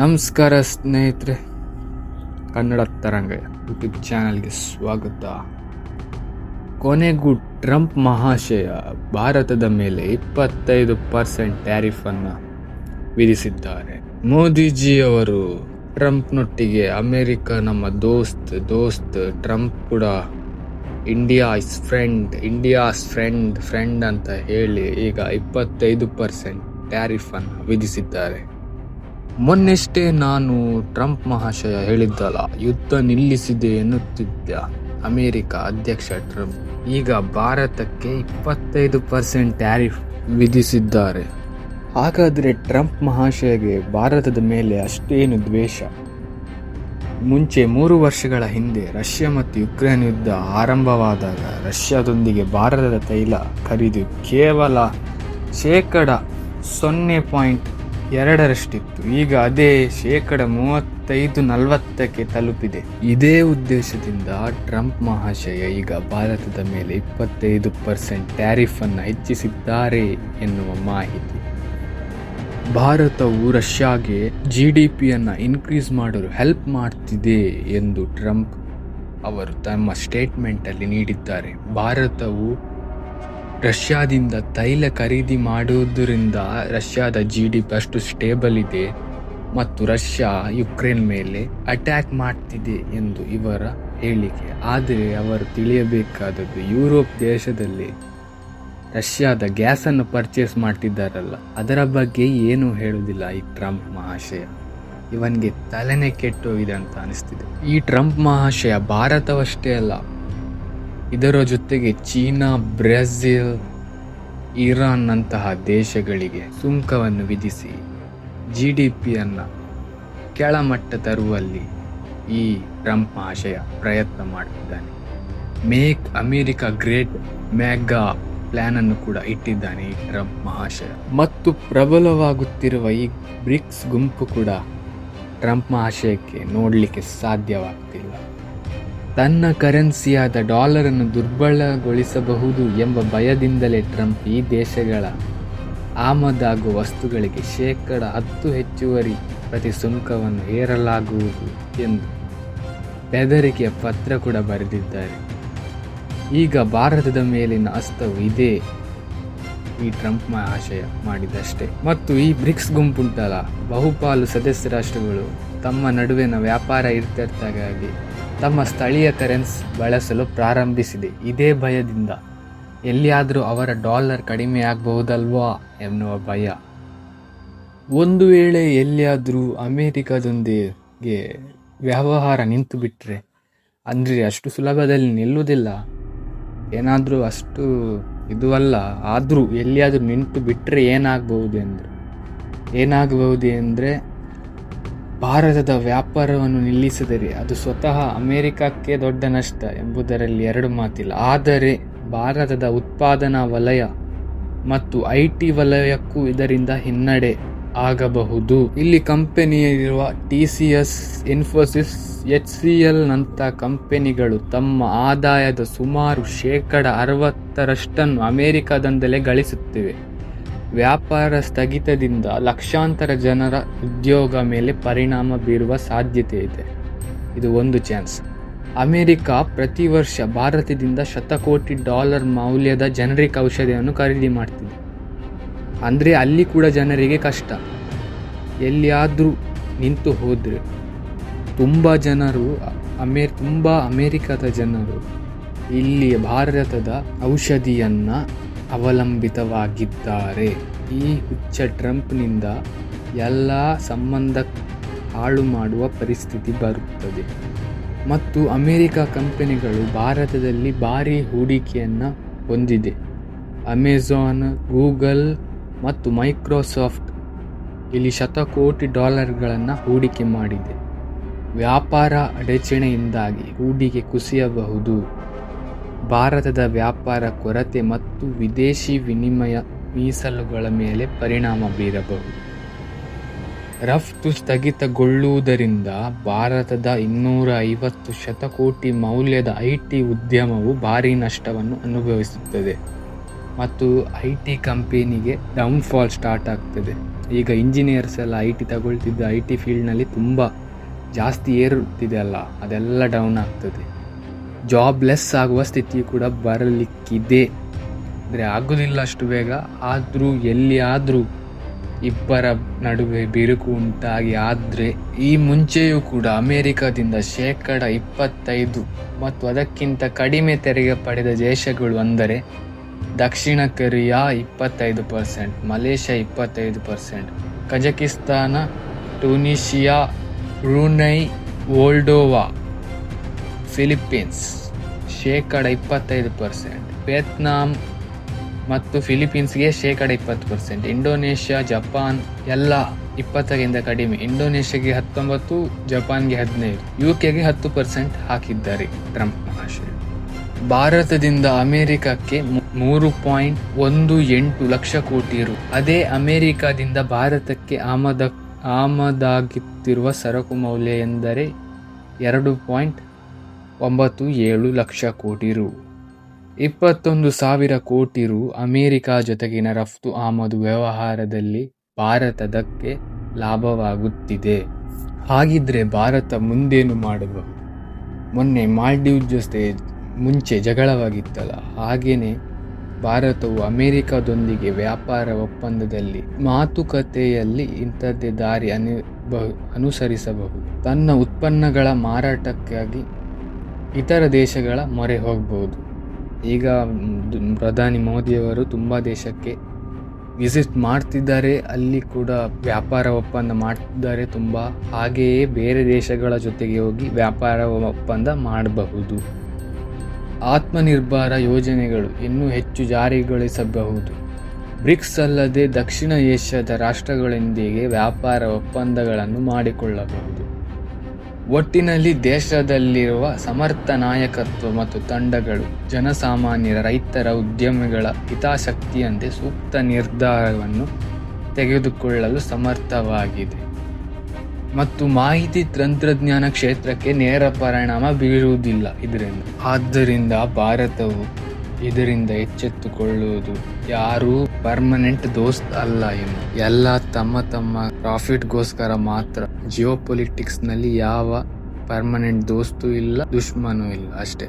ನಮಸ್ಕಾರ ಸ್ನೇಹಿತರೆ. ಕನ್ನಡ ತರಂಗ ಯೂಟ್ಯೂಬ್ ಚಾನಲ್ಗೆ ಸ್ವಾಗತ. ಕೊನೆಗೂ ಟ್ರಂಪ್ ಮಹಾಶಯ ಭಾರತದ ಮೇಲೆ ಇಪ್ಪತ್ತೈದು ಪರ್ಸೆಂಟ್ ಟ್ಯಾರಿಫನ್ನು ವಿಧಿಸಿದ್ದಾರೆ. ಮೋದಿಜಿಯವರು ಟ್ರಂಪ್ನೊಟ್ಟಿಗೆ ಅಮೆರಿಕ ನಮ್ಮ ದೋಸ್ತ್ ದೋಸ್ತ್, ಟ್ರಂಪ್ ಕೂಡ India is friend India's friend friend ಅಂತ ಹೇಳಿ ಈಗ ಇಪ್ಪತ್ತೈದು ಪರ್ಸೆಂಟ್ ಟ್ಯಾರಿಫನ್ನು ವಿಧಿಸಿದ್ದಾರೆ. ಮೊನ್ನೆಷ್ಟೇ ನಾನು ಟ್ರಂಪ್ ಮಹಾಶಯ ಹೇಳಿದ್ದಲ್ಲ, ಯುದ್ಧ ನಿಲ್ಲಿಸಿದೆ ಎನ್ನುತ್ತಿದ್ದ ಅಮೆರಿಕ ಅಧ್ಯಕ್ಷ ಟ್ರಂಪ್. ಈಗ ಭಾರತಕ್ಕೆ ಇಪ್ಪತ್ತೈದು ಪರ್ಸೆಂಟ್ ಟ್ಯಾರಿಫ್ ವಿಧಿಸಿದ್ದಾರೆ. ಹಾಗಾದರೆ ಟ್ರಂಪ್ ಮಹಾಶಯಗೆ ಭಾರತದ ಮೇಲೆ ಅಷ್ಟೇನು ದ್ವೇಷ? ಮುಂಚೆ ಮೂರು ವರ್ಷಗಳ ಹಿಂದೆ ರಷ್ಯಾ ಮತ್ತು ಯುಕ್ರೇನ್ ಯುದ್ಧ ಆರಂಭವಾದಾಗ ರಷ್ಯಾದೊಂದಿಗೆ ಭಾರತದ ತೈಲ ಖರೀದಿ ಕೇವಲ ಶೇಕಡ ಸೊನ್ನೆ ಪಾಯಿಂಟ್ ಎರಡರಷ್ಟಿತ್ತು. ಈಗ ಅದೇ ಶೇಕಡ ಮೂವತ್ತೈದು ನಲವತ್ತಕ್ಕೆ ತಲುಪಿದೆ. ಇದೇ ಉದ್ದೇಶದಿಂದ ಟ್ರಂಪ್ ಮಹಾಶಯ ಈಗ ಭಾರತದ ಮೇಲೆ ಇಪ್ಪತ್ತೈದು ಪರ್ಸೆಂಟ್ ಟ್ಯಾರಿಫ್ ಅನ್ನು ಹೆಚ್ಚಿಸಿದ್ದಾರೆ ಎನ್ನುವ ಮಾಹಿತಿ. ಭಾರತವು ರಷ್ಯಾಗೆ ಜಿ ಡಿ ಪಿಯನ್ನು ಇನ್ಕ್ರೀಸ್ ಮಾಡಲು ಹೆಲ್ಪ್ ಮಾಡ್ತಿದೆ ಎಂದು ಟ್ರಂಪ್ ಅವರು ತಮ್ಮ ಸ್ಟೇಟ್ಮೆಂಟಲ್ಲಿ ನೀಡಿದ್ದಾರೆ. ಭಾರತವು ರಷ್ಯಾದಿಂದ ತೈಲ ಖರೀದಿ ಮಾಡುವುದರಿಂದ ರಷ್ಯಾದ ಜಿ ಡಿ ಪಿ ಅಷ್ಟು ಸ್ಟೇಬಲ್ ಇದೆ ಮತ್ತು ರಷ್ಯಾ ಯುಕ್ರೇನ್ ಮೇಲೆ ಅಟ್ಯಾಕ್ ಮಾಡ್ತಿದೆ ಎಂದು ಇವರ ಹೇಳಿಕೆ. ಆದರೆ ಅವರು ತಿಳಿಯಬೇಕಾದದ್ದು ಯುರೋಪ್ ದೇಶದಲ್ಲಿ ರಷ್ಯಾದ ಗ್ಯಾಸನ್ನು ಪರ್ಚೇಸ್ ಮಾಡ್ತಿದ್ದಾರಲ್ಲ, ಅದರ ಬಗ್ಗೆ ಏನೂ ಹೇಳುವುದಿಲ್ಲ ಈ ಟ್ರಂಪ್ ಮಹಾಶಯ. ಇವನಿಗೆ ತಲೆನೇ ಕೆಟ್ಟೋಗಿದೆ ಅಂತ ಅನಿಸ್ತಿದೆ. ಈ ಟ್ರಂಪ್ ಮಹಾಶಯ ಭಾರತವಷ್ಟೇ ಅಲ್ಲ ಇದರ ಜೊತೆಗೆ ಚೀನಾ, ಬ್ರೆಜಿಲ್, ಇರಾನ್ನಂತಹ ದೇಶಗಳಿಗೆ ಸುಂಕವನ್ನು ವಿಧಿಸಿ ಜಿ ಡಿ ಪಿಯನ್ನು ಕೆಳಮಟ್ಟ ತರುವಲ್ಲಿ ಈ ಟ್ರಂಪ್ ಆಶಯ ಪ್ರಯತ್ನ ಮಾಡುತ್ತಿದ್ದಾನೆ make America great mega plan ಅನ್ನು ಕೂಡ ಇಟ್ಟಿದ್ದಾನೆ ಈ ಟ್ರಂಪ್ ಮಹಾಶಯ. ಮತ್ತು ಪ್ರಬಲವಾಗುತ್ತಿರುವ ಈ ಬ್ರಿಕ್ಸ್ ಗುಂಪು ಕೂಡ ಟ್ರಂಪ್ ಮಹಾಶಯಕ್ಕೆ ನೋಡಲಿಕ್ಕೆ ಸಾಧ್ಯವಾಗ್ತಿಲ್ಲ. ತನ್ನ ಕರೆನ್ಸಿಯಾದ ಡಾಲರ್ ಅನ್ನು ದುರ್ಬಲಗೊಳಿಸಬಹುದು ಎಂಬ ಭಯದಿಂದಲೇ ಟ್ರಂಪ್ ಈ ದೇಶಗಳ ಆಮದಾಗುವ ವಸ್ತುಗಳಿಗೆ ಶೇಕಡ ಹತ್ತು ಹೆಚ್ಚುವರಿ ಪ್ರತಿ ಸುಂಕವನ್ನು ಹೇರಲಾಗುವುದು ಎಂದು ಬೆದರಿಕೆಯ ಪತ್ರ ಕೂಡ ಬರೆದಿದ್ದಾರೆ. ಈಗ ಭಾರತದ ಮೇಲಿನ ಅಸ್ತವು ಇದೇ ಈ ಟ್ರಂಪ್ ಆಶಯ ಮಾಡಿದಷ್ಟೇ. ಮತ್ತು ಈ ಬ್ರಿಕ್ಸ್ ಗುಂಪುಂಟಲ್ಲ ಬಹುಪಾಲು ಸದಸ್ಯ ರಾಷ್ಟ್ರಗಳು ತಮ್ಮ ನಡುವಿನ ವ್ಯಾಪಾರ ಇತ್ಯರ್ಥಗಾಗಿ ತಮ್ಮ ಸ್ಥಳೀಯ ಕರೆನ್ಸ್ ಬಳಸಲು ಪ್ರಾರಂಭಿಸಿದೆ. ಇದೇ ಭಯದಿಂದ. ಎಲ್ಲಿಯಾದರೂ ಅವರ ಡಾಲರ್ ಕಡಿಮೆ ಆಗಬಹುದಲ್ವಾ ಎನ್ನುವ ಭಯ. ಒಂದು ವೇಳೆ ಎಲ್ಲಿಯಾದರೂ ಅಮೇರಿಕದೊಂದಿಗೆ ವ್ಯವಹಾರ ನಿಂತು ಬಿಟ್ಟರೆ ಅಂದರೆ ಅಷ್ಟು ಸುಲಭದಲ್ಲಿ ನಿಲ್ಲುವುದಿಲ್ಲ. ಏನಾದರೂ ಅಷ್ಟು ಇದು ಅಲ್ಲ, ಆದರೂ ಎಲ್ಲಿಯಾದರೂ ನಿಂತು ಬಿಟ್ಟರೆ ಏನಾಗಬಹುದು ಎಂದರು. ಏನಾಗಬಹುದು ಅಂದರೆ ಭಾರತದ ವ್ಯಾಪಾರವನ್ನು ನಿಲ್ಲಿಸಿದರೆ ಅದು ಸ್ವತಃ ಅಮೆರಿಕಕ್ಕೆ ದೊಡ್ಡ ನಷ್ಟ ಎಂಬುದರಲ್ಲಿ ಎರಡು ಮಾತಿಲ್ಲ. ಆದರೆ ಭಾರತದ ಉತ್ಪಾದನಾ ವಲಯ ಮತ್ತು ಐ ಟಿ ವಲಯಕ್ಕೂ ಇದರಿಂದ ಹಿನ್ನಡೆ ಆಗಬಹುದು. ಇಲ್ಲಿ ಕಂಪೆನಿಯಲ್ಲಿರುವ T C S, Infosys, H C L ಕಂಪೆನಿಗಳು ಕಂಪನಿಗಳು ತಮ್ಮ ಆದಾಯದ ಸುಮಾರು ಶೇಕಡ ಅರವತ್ತರಷ್ಟನ್ನು ಅಮೆರಿಕದಿಂದಲೇ ಗಳಿಸುತ್ತಿವೆ. ವ್ಯಾಪಾರ ಸ್ಥಗಿತದಿಂದ ಲಕ್ಷಾಂತರ ಜನರ ಉದ್ಯೋಗ ಮೇಲೆ ಪರಿಣಾಮ ಬೀರುವ ಸಾಧ್ಯತೆ ಇದೆ. ಇದು ಒಂದು ಚಾನ್ಸ್. ಅಮೆರಿಕ ಪ್ರತಿ ವರ್ಷ ಭಾರತದಿಂದ ಶತಕೋಟಿ ಡಾಲರ್ ಮೌಲ್ಯದ ಜನರಿಕ್ ಔಷಧಿಯನ್ನು ಖರೀದಿ ಮಾಡ್ತಿದೆ. ಅಂದರೆ ಅಲ್ಲಿ ಕೂಡ ಜನರಿಗೆ ಕಷ್ಟ. ಎಲ್ಲಿಯಾದರೂ ನಿಂತು ಹೋದರೆ ತುಂಬ ಜನರು, ಅಮೇ, ತುಂಬ ಅಮೇರಿಕದ ಜನರು ಇಲ್ಲಿ ಭಾರತದ ಔಷಧಿಯನ್ನು ಅವಲಂಬಿತವಾಗಿದ್ದಾರೆ. ಈ ಹುಚ್ಚ ಟ್ರಂಪ್ನಿಂದ ಎಲ್ಲ ಸಂಬಂಧ ಹಾಳು ಮಾಡುವ ಪರಿಸ್ಥಿತಿ ಬರುತ್ತದೆ. ಮತ್ತು ಅಮೇರಿಕ ಕಂಪನಿಗಳು ಭಾರತದಲ್ಲಿ ಭಾರಿ ಹೂಡಿಕೆಯನ್ನು ಹೊಂದಿದೆ. ಅಮೆಜಾನ್, ಗೂಗಲ್ ಮತ್ತು ಮೈಕ್ರೋಸಾಫ್ಟ್ ಇಲ್ಲಿ ಶತಕೋಟಿ ಡಾಲರ್ಗಳನ್ನು ಹೂಡಿಕೆ ಮಾಡಿದೆ. ವ್ಯಾಪಾರ ಅಡಚಣೆಯಿಂದಾಗಿ ಹೂಡಿಕೆ ಕುಸಿಯಬಹುದು. ಭಾರತದ ವ್ಯಾಪಾರ ಕೊರತೆ ಮತ್ತು ವಿದೇಶಿ ವಿನಿಮಯ ಮೀಸಲುಗಳ ಮೇಲೆ ಪರಿಣಾಮ ಬೀರಬಹುದು. ರಫ್ತು ಸ್ಥಗಿತಗೊಳ್ಳುವುದರಿಂದ ಭಾರತದ ಇನ್ನೂರ ಐವತ್ತು ಶತಕೋಟಿ ಮೌಲ್ಯದ ಐ ಟಿ ಉದ್ಯಮವು ಭಾರೀ ನಷ್ಟವನ್ನು ಅನುಭವಿಸುತ್ತದೆ ಮತ್ತು ಐ ಟಿ ಕಂಪೆನಿಗೆ ಡೌನ್ಫಾಲ್ ಸ್ಟಾರ್ಟ್ ಆಗ್ತದೆ. ಈಗ ಇಂಜಿನಿಯರ್ಸ್ ಎಲ್ಲ ಐ ಟಿ ತಗೊಳ್ತಿದ್ದ ಐ ಟಿ ಫೀಲ್ಡ್ನಲ್ಲಿ ತುಂಬ ಜಾಸ್ತಿ ಏರುತ್ತಿದೆ ಅಲ್ಲ, ಅದೆಲ್ಲ ಡೌನ್ ಆಗ್ತದೆ. ಜಾಬ್ಲೆಸ್ ಆಗುವ ಸ್ಥಿತಿ ಕೂಡ ಬರಲಿಕ್ಕಿದೆ. ಅಂದರೆ ಆಗೋದಿಲ್ಲ ಅಷ್ಟು ಬೇಗ. ಆದರೂ ಎಲ್ಲಿ ಆದರೂ ಇಬ್ಬರ ನಡುವೆ ಬಿರುಕು ಉಂಟಾಗಿ ಆದರೆ ಈ ಮುಂಚೆಯೂ ಕೂಡ ಅಮೇರಿಕಾದಿಂದ ಶೇಕಡ ಇಪ್ಪತ್ತೈದು ಮತ್ತು ಅದಕ್ಕಿಂತ ಕಡಿಮೆ ತೆರಿಗೆ ಪಡೆದ ದೇಶಗಳು ಅಂದರೆ ದಕ್ಷಿಣ ಕೊರಿಯಾ ಇಪ್ಪತ್ತೈದು ಪರ್ಸೆಂಟ್, ಮಲೇಷ್ಯಾ ಇಪ್ಪತ್ತೈದು percent, Kazakhstan Tunisia Brunei Moldova Philippines, ಶೇಕಡ ಇಪ್ಪತ್ತೈದು ಪರ್ಸೆಂಟ್. ವಿಯತ್ನಾಂ ಮತ್ತು ಫಿಲಿಪೀನ್ಸ್ಗೆ ಶೇಕಡ ಇಪ್ಪತ್ತು ಪರ್ಸೆಂಟ್. ಇಂಡೋನೇಷ್ಯಾ, ಜಪಾನ್ ಎಲ್ಲ ಇಪ್ಪತ್ತಕ್ಕಿಂತ ಕಡಿಮೆ. ಇಂಡೋನೇಷ್ಯಾಗೆ ಹತ್ತೊಂಬತ್ತು, ಜಪಾನ್ಗೆ ಹದಿನೈದು. ಯು ಕೆಗೆ ಹತ್ತು ಪರ್ಸೆಂಟ್ ಹಾಕಿದ್ದಾರೆ ಟ್ರಂಪ್ ಮಹಾಶಯ. ಭಾರತದಿಂದ ಅಮೆರಿಕಕ್ಕೆ ಮೂರು ಪಾಯಿಂಟ್ ಒಂದು ಎಂಟು ಲಕ್ಷ ಕೋಟಿ ರು. ಅದೇ ಅಮೆರಿಕದಿಂದ ಭಾರತಕ್ಕೆ ಆಮದ, ಆಮದಾಗುತ್ತಿರುವ ಸರಕು ಮೌಲ್ಯ ಎಂದರೆ ಎರಡು ಪಾಯಿಂಟ್ ಒಂಬತ್ತು ಏಳು ಲಕ್ಷ ಕೋಟಿ ರು. ಇಪ್ಪತ್ತೊಂದು ಸಾವಿರ ಕೋಟಿ ರು ಅಮೆರಿಕ ಜೊತೆಗಿನ ರಫ್ತು ಆಮದು ವ್ಯವಹಾರದಲ್ಲಿ ಭಾರತದಕ್ಕೆ ಲಾಭವಾಗುತ್ತಿದೆ. ಹಾಗಿದ್ರೆ ಭಾರತ ಮುಂದೇನು ಮಾಡಬಹುದು ಮೊನ್ನೆ ಮಾಲ್ಡೀವ್ ಜೊತೆ ಮುಂಚೆ ಜಗಳವಾಗಿತ್ತಲ್ಲ ಹಾಗೆಯೇ ಭಾರತವು ಅಮೆರಿಕದೊಂದಿಗೆ ವ್ಯಾಪಾರ ಒಪ್ಪಂದದಲ್ಲಿ ಮಾತುಕತೆಯಲ್ಲಿ ಇಂಥದ್ದೇ ದಾರಿ ಅನು ಬಹು- ಅನುಸರಿಸಬಹುದು. ತನ್ನ ಉತ್ಪನ್ನಗಳ ಮಾರಾಟಕ್ಕಾಗಿ ಇತರ ದೇಶಗಳ ಮೊರೆ ಹೋಗ್ಬೋದು. ಈಗ ಪ್ರಧಾನಿ ಮೋದಿಯವರು ತುಂಬ ದೇಶಕ್ಕೆ ವಿಸಿಟ್ ಮಾಡ್ತಿದ್ದಾರೆ. ಅಲ್ಲಿ ಕೂಡ ವ್ಯಾಪಾರ ಒಪ್ಪಂದ ಮಾಡ್ತಿದ್ದಾರೆ. ತುಂಬ ಹಾಗೆಯೇ ಬೇರೆ ದೇಶಗಳ ಜೊತೆಗೆ ಹೋಗಿ ವ್ಯಾಪಾರ ಒಪ್ಪಂದ ಮಾಡಬಹುದು. ಆತ್ಮನಿರ್ಭರ ಯೋಜನೆಗಳು ಇನ್ನೂ ಹೆಚ್ಚು ಜಾರಿಗೊಳಿಸಬಹುದು. ಬ್ರಿಕ್ಸ್ ಅಲ್ಲದೆ ದಕ್ಷಿಣ ಏಷ್ಯಾದ ರಾಷ್ಟ್ರಗಳೊಂದಿಗೆ ವ್ಯಾಪಾರ ಒಪ್ಪಂದಗಳನ್ನು ಮಾಡಿಕೊಳ್ಳಬಹುದು. ಒಟ್ಟಿನಲ್ಲಿ ದೇಶದಲ್ಲಿರುವ ಸಮರ್ಥ ನಾಯಕತ್ವ ಮತ್ತು ತಂಡಗಳು, ಜನಸಾಮಾನ್ಯರ, ರೈತರ ಉದ್ಯಮಿಗಳ ಹಿತಾಸಕ್ತಿಯಂತೆ ಸೂಕ್ತ ನಿರ್ಧಾರವನ್ನು ತೆಗೆದುಕೊಳ್ಳಲು ಸಮರ್ಥವಾಗಿದೆ. ಮತ್ತು ಮಾಹಿತಿ ತಂತ್ರಜ್ಞಾನ ಕ್ಷೇತ್ರಕ್ಕೆ ನೇರ ಪರಿಣಾಮ ಬೀರುವುದಿಲ್ಲ ಇದರಿಂದ. ಆದ್ದರಿಂದ ಭಾರತವು ಇದರಿಂದ ಎಚ್ಚೆತ್ತುಕೊಳ್ಳುವುದು. ಯಾರೂ ಪರ್ಮನೆಂಟ್ ದೋಸ್ತ್ ಅಲ್ಲ ಇನ್ನು ಎಲ್ಲ ತಮ್ಮ ತಮ್ಮ ಪ್ರಾಫಿಟ್ಗೋಸ್ಕರ ಮಾತ್ರ. ಜಿಯೋ ನಲ್ಲಿ ಯಾವ ಪರ್ಮನೆಂಟ್ ದೋಸ್ತು ಇಲ್ಲ, ದುಶ್ಮನೂ ಇಲ್ಲ ಅಷ್ಟೇ.